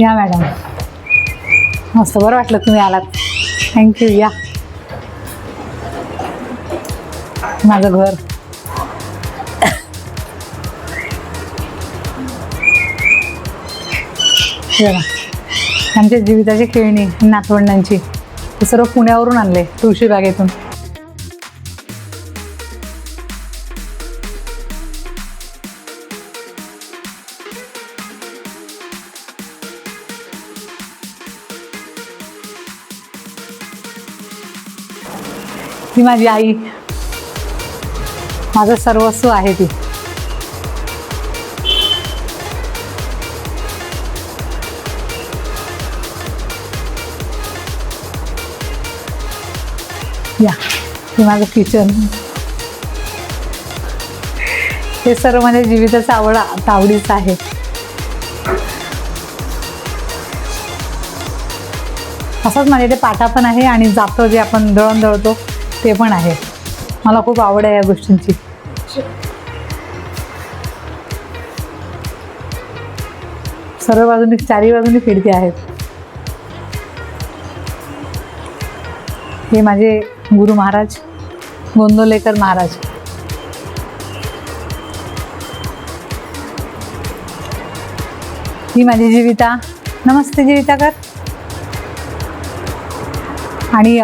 या मॅडम. मस्त बरं वाटलं तुम्ही आलात. थँक्यू या. माझं घर. आमच्या जीविताची खेळणी नातवंडांची ते सर्व पुण्यावरून आणले तुळशी बागेतून. ती माझी आई. माझं सर्वस्व आहे ती. या हे माझं किचन हे सर्व माझ्या जीविताचं आवड आवडीचं आहे. असंच माझ्या इथे पाटा पण आहे आणि जातो जे आपण दळण दळतो. ते पण आहे. मला खूप आवड आहे या गोष्टींची. सर्व बाजूनी चारी बाजूनी खिडकी आहेत. हे माझे गुरु महाराज गोंदोलेकर महाराज. ही माझी जीविता. नमस्ते जीविता कर आणि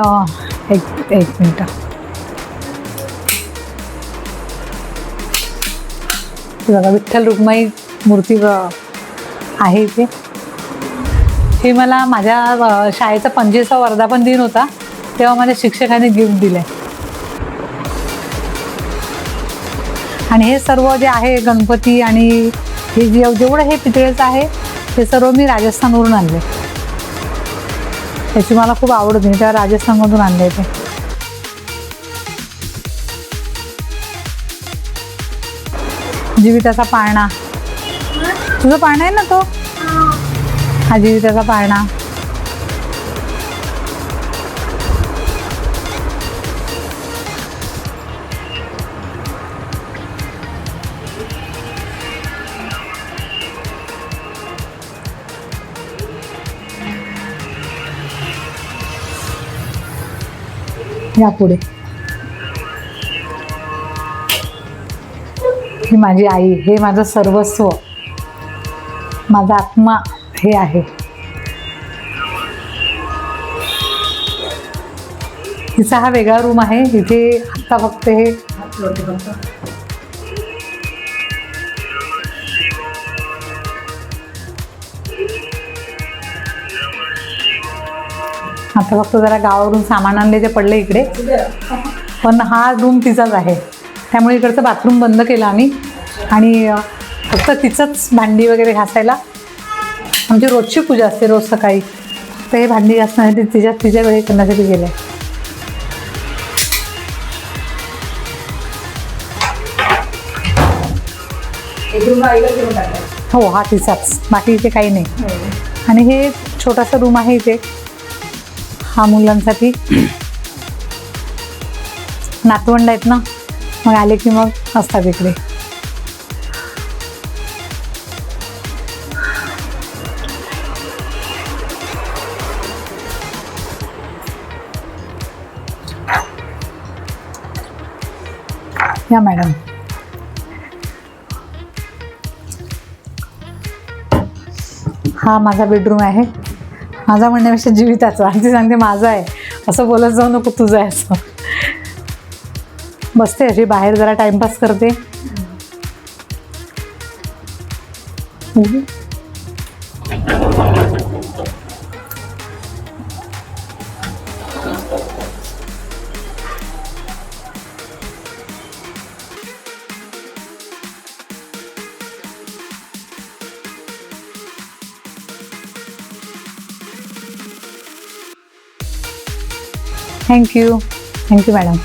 एक एक मिनटं. बघा विठ्ठल रुक्माई मूर्ती आहे इथे. हे मला माझ्या शाळेचा पंचवीसा वर्धापन दिन होता तेव्हा माझ्या शिक्षकाने गिफ्ट दिलं. आणि हे सर्व जे आहे गणपती आणि हे जेवढं हे पितळेचं आहे हे सर्व मी राजस्थानवरून आणले. याची मला खूप आवड होती. मी तेव्हा राजस्थानमधून आणले ते जीविताचा पाळणा. तुझा पाळणा आहे ना तो? हा जीविताचा पाळणा. यापुढे ही माझी आई हे माझं सर्वस्व. माझा आत्मा हे आहे. हिचा हा वेगळा रूम आहे. इथे आत्ता फक्त हे आता फक्त जरा गावावरून सामान आणले ते पडले इकडे. पण हा रूम तिचाच आहे. त्यामुळे इकडचं बाथरूम बंद केलं आम्ही. आणि फक्त तिचंच भांडी वगैरे घासायला. आमची रोजची पूजा असते रोज सकाळी. तर हे भांडी घासण्यासाठी तिच्या तिच्या वेळी करण्यासाठी गेले. हो हा तिचाच. बाकी इथे काही नाही. आणि हे छोटासा रूम आहे इथे. हा मुलांसाठी नातवंड आहेत ना? मग आले की मग असतात इकडे. या मॅडम. हा माझा बेडरूम आहे. माझा म्हणण्यापेक्षा जीविताचा. ती सांगते माझा आहे. असं बोलत जाऊ नको तुझं आहे असं. बसते अशी बाहेर जरा टाइमपास करते. हम्म. Thank you thank you madam